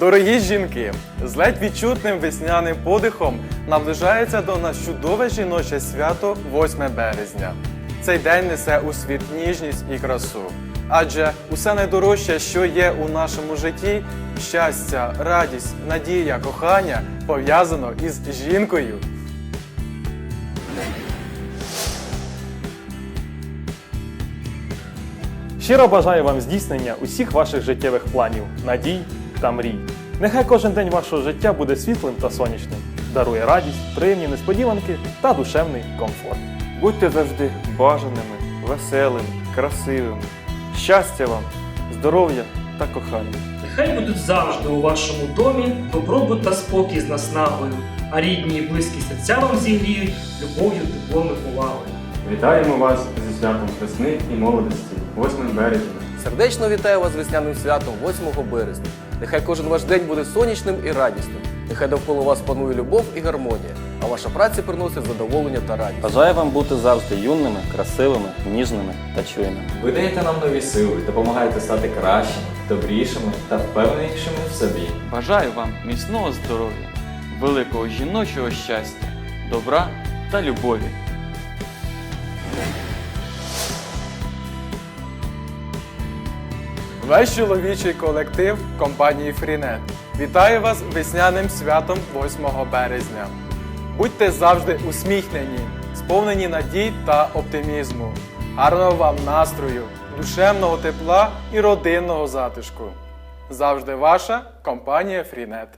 Дорогі жінки, з ледь відчутним весняним подихом наближається до нас чудове жіноче свято 8 березня. Цей день несе у світ ніжність і красу. Адже усе найдорожче, що є у нашому житті, щастя, радість, надія, кохання пов'язано із жінкою. Щиро бажаю вам здійснення усіх ваших життєвих планів, надій та мрій. Нехай кожен день вашого життя буде світлим та сонячним, дарує радість, приємні несподіванки та душевний комфорт. Будьте завжди бажаними, веселими, красивими. Щастя вам, здоров'я та кохання. Нехай будуть завжди у вашому домі добробут та спокій з наснагою, а рідні і близькі серця вам зігріють любов'ю, теплом і повагою. Вітаємо вас зі святом весни і молодості, 8 березня. Сердечно вітаю вас з весняним святом 8 березня. Нехай кожен ваш день буде сонячним і радісним. Нехай довкола вас панує любов і гармонія, а ваша праця приносить задоволення та радість. Бажаю вам бути завжди юними, красивими, ніжними та чуйними. Ви даєте нам нові сили, допомагаєте стати кращими, добрішими та впевненішими в собі. Бажаю вам міцного здоров'я, великого жіночого щастя, добра та любові. Весь чоловічий колектив компанії Фрінет Вітаю вас весняним святом 8 березня. Будьте завжди усміхнені, сповнені надій та оптимізму. Гарного вам настрою, душевного тепла і родинного затишку. Завжди ваша компанія Фрінет.